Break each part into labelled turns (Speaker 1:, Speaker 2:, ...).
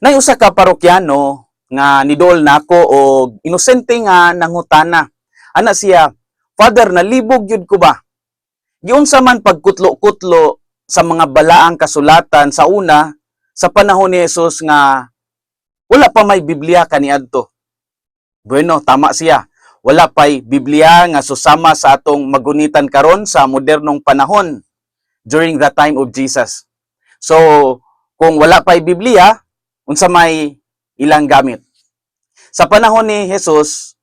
Speaker 1: Nay usa ka parokyano nga nidol nako og inosente nga nangutana. Ana siya, Father, nalibog yun ko ba? Giunsa man pagkutlo-kutlo sa mga balaang kasulatan sa una sa panahon ni Jesus nga wala pa may Biblia kaniadto. Bueno, tama siya. Wala pa'y Biblia nga susama sa atong magunitan karon sa modernong panahon during the time of Jesus. So, kung wala pa'y Biblia, unsa may ilang gamit. Sa panahon ni Jesus,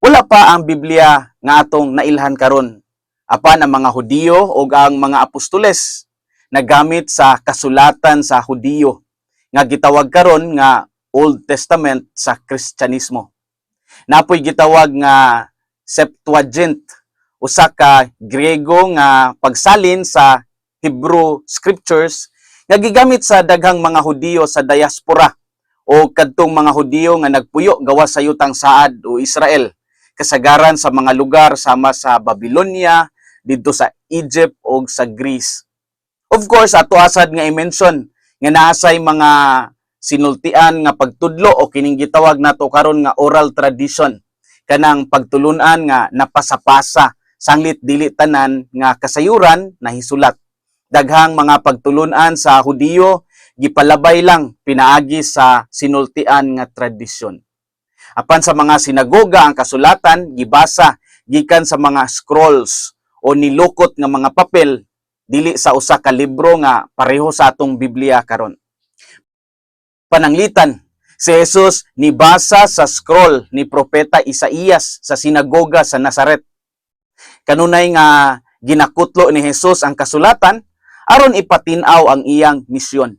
Speaker 1: wala pa ang Biblia nga atong nailhan karon. Apan ang mga Hudiyo o ang mga apostoles nagamit sa kasulatan sa Hudiyo nga gitawag karon nga Old Testament sa Kristyanismo. Napoy gitawag nga Septuagint usa ka Griego nga pagsalin sa Hebrew scriptures nga gigamit sa daghang mga Hudiyo sa diaspora o kadtong mga Hudiyo nga nagpuyo gawas sa yutang saad o Israel. Kasagaran sa mga lugar sama sa Babylonia didto sa Egypt o sa Greece. Of course, ato asad nga i-mention nga naasay mga sinultian nga pagtudlo o kining gitawag nato karon nga oral tradition. Kanang pagtulunan nga napasapasa sanglit dili tanan nga kasayuran na hisulat daghang mga pagtulunan sa Hudiyo gipalabay lang pinaagi sa sinultian nga tradisyon apan sa mga sinagoga ang kasulatan gibasa gikan sa mga scrolls o nilukot nga mga papel dili sa usa ka libro nga pareho sa atong Biblia karon pananglitan si Jesus nibasa sa scroll ni propeta Isaías sa sinagoga sa Nazaret. Kanunay nga ginakutlo ni Jesus ang kasulatan aron ipatinaw ang iyang misyon.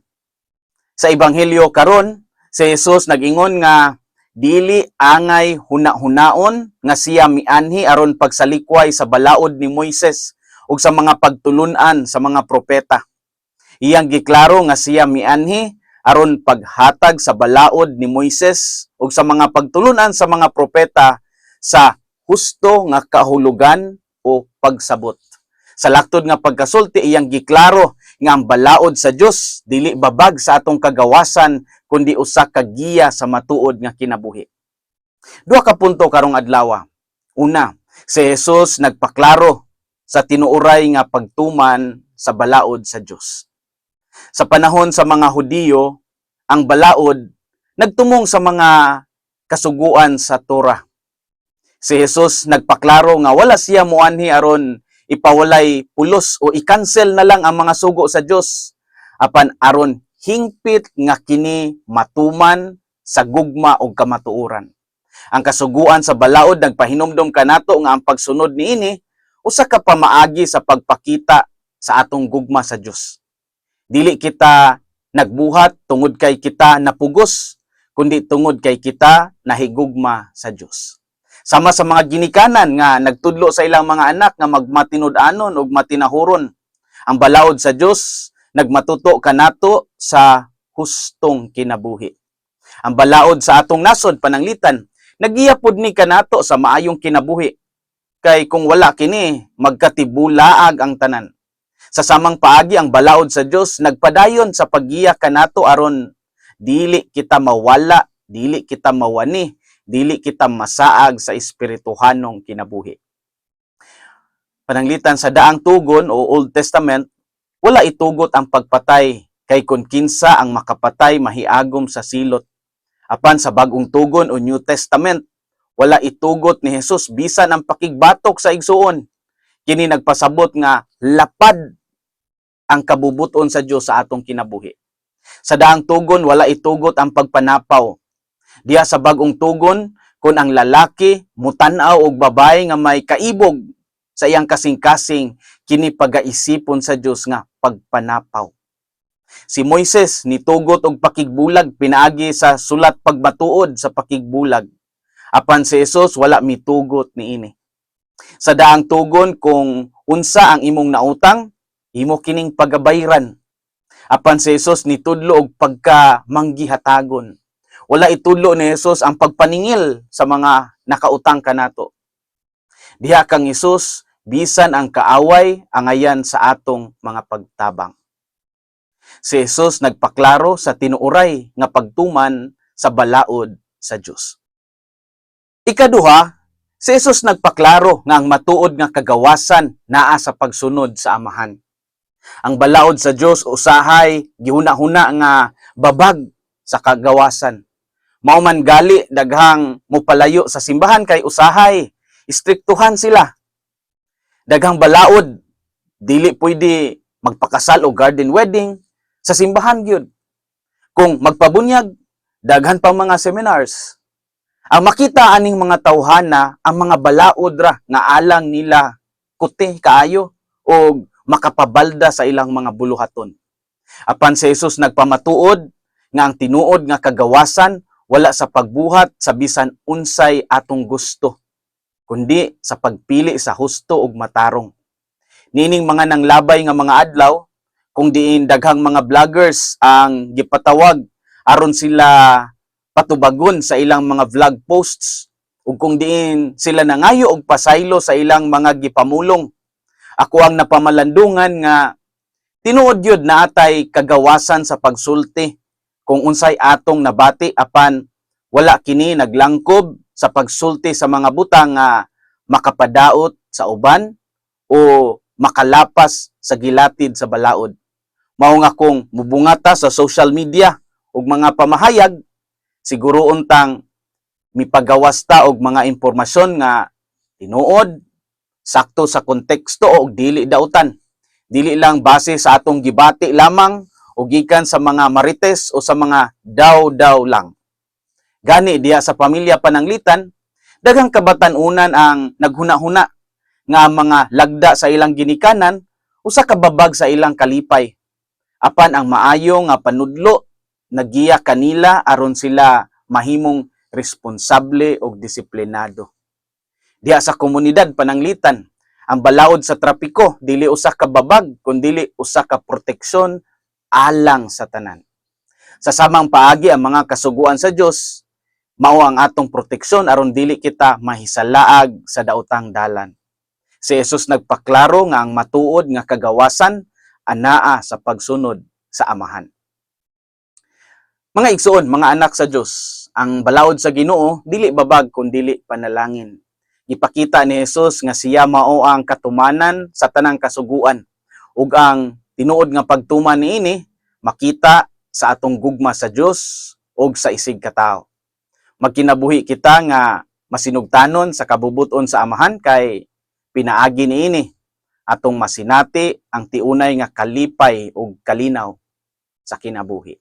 Speaker 1: Sa ebanghelyo karon, si Jesus nag-ingon nga dili angay huna-hunaon nga siya mianhi aron pagsalikway sa balaod ni Moises ug sa mga pagtulunan sa mga propeta. Iyang giklaro nga siya mianhi aron paghatag sa balaod ni Moises ug sa mga pagtulunan sa mga propeta sa husto nga kahulugan o pagsabot. Sa laktod nga pagkasulti iyang giklaro nga ang balaod sa Dios dili babag sa atong kagawasan kundi usa ka giya sa matuod nga kinabuhi. Duha ka punto karong adlaw. Una, si Jesus nagpaklaro sa tinuoray nga pagtuman sa balaod sa Dios. Sa panahon sa mga Hudiyo, ang balaod nagtumong sa mga kasuguan sa Torah. Si Jesus nagpaklaro nga wala siya muanhi aron ipawalay pulos o i-cancel na lang ang mga sugo sa Dios apan aron hingpit nga kini matuman sa gugma o kamatuoran. Ang kasuguan sa balaod nagpahinumdom kanato nga ang pagsunod niini usa ka pamaagi sa pagpakita sa atong gugma sa Dios. Dili kita nagbuhat tungod kay kita napugos, kundi tungod kay kita nahigugma sa Dios. Sama sa mga ginikanan nga nagtudlo sa ilang mga anak nga magmatinud-anon ug matinahuron. Ang balaod sa Dios nagmatuto kanato sa hustong kinabuhi. Ang balaod sa atong nasod pananglitan nagiyapod ni kanato sa maayong kinabuhi. Kay kung wala kini magkatibulaag ang tanan sa samang paagi ang balaod sa Dios nagpadayon sa paggiya kanato aron dili kita mawala, dili kita mawani, dili kita masaag sa espirituhanong kinabuhi. Pananglitan sa daang tugon o Old Testament, wala itugot ang pagpatay kay kun kinsa ang makapatay mahiagom sa silot. Apan sa bagong tugon o New Testament, wala itugot ni Jesus bisan ang pakigbatok sa igsuon. Kini nagpasabot nga lapad ang kabubuton sa Dios sa atong kinabuhi. Sa daang tugon wala itugot ang pagpanapaw. Diya sa bagong tugon kun ang lalaki mutanaw og babae nga may kaibog sa iyang kasing-kasing kini pagaisipon sa Dios nga pagpanapaw. Si Moises nitugot og pakigbulag pinaagi sa sulat pagmatuod sa pakigbulag. Apan si Jesus wala mitugot niini. Sa daang tugon kung unsa ang imong nautang, imo kining pagabayran. Apan si Jesus nitudlo og pagka manggihatagon. Wala itudlo ni Jesus ang pagpaningil sa mga nakautang kanato. Diha kang Jesus bisan ang kaaway angayan sa atong mga pagtabang. Si Jesus nagpaklaro sa tinuoray nga pagtuman sa balaod sa Dios. Ikaduha, si Jesus nagpaklaro nga ang matuod nga kagawasan naa sa pagsunod sa amahan. Ang balaod sa Dios usahay gihuna-huna nga babag sa kagawasan. Mao man gali daghang mupalayo sa simbahan kay usahay istriktuhan sila. Daghang balaod dili pwede magpakasal o garden wedding sa simbahan gyud. Kung magpabunyag daghan pang mga seminars. Ang makita aning mga tawhana ang mga balaod ra nga alang nila kuti kaayo o makapabalda sa ilang mga buluhaton. Apan si Jesus nagpamatuod nga ang tinuod nga kagawasan wala sa pagbuhat sa bisan unsay atong gusto kundi sa pagpili sa husto ug matarong. Nining mga nanglabay nga mga adlaw kung diin daghang mga vloggers ang gipatawag aron sila patubagon sa ilang mga vlog posts ug kung diin sila nangayo og pasaylo sa ilang mga gipamulong. Ako ang napamalandungan nga tinuod yun na atay kagawasan sa pagsulti kung unsay atong nabati apan wala kini naglangkob sa pagsulti sa mga butang nga makapadaot sa uban o makalapas sa gilatid sa balaod. Mao nga kung mubungata sa social media ug mga pamahayag siguro untang mipagawas ta og mga impormasyon nga tinuod sakto sa konteksto o dili dautan. Dili lang base sa atong gibati lamang o gikan sa mga marites o sa mga daw-daw lang. Gani diya sa pamilya pananglitan, daghang kabatan-unan ang naghuna-huna nga mga lagda sa ilang ginikanan usa ka babag sa ilang kalipay. Apan ang maayo nga panudlo nagiya kanila aron sila mahimong responsable o disiplinado. Diya sa komunidad pananglitan, ang balaod sa trapiko dili usa ka babag kundi usa ka proteksyon alang sa tanan. Sa samang paagi ang mga kasuguan sa Dios mao ang atong proteksyon aron dili kita mahisalaag sa daotang dalan. Si Jesus nagpaklaro nga ang matuod nga kagawasan anaa sa pagsunod sa amahan. Mga igsoon, mga anak sa Dios, ang balaod sa Ginoo dili babag kun dili panalangin. Ipakita ni Jesus nga siya mao ang katumanan sa tanang kasuguan ug ang tinuod nga pagtuman niini makita sa atong gugma sa Dios ug sa isig katao. Magkinabuhi kita nga masinugtanon sa kabubuton sa amahan kay pinaagi niini atong masinati ang tiunay nga kalipay ug kalinaw sa kinabuhi.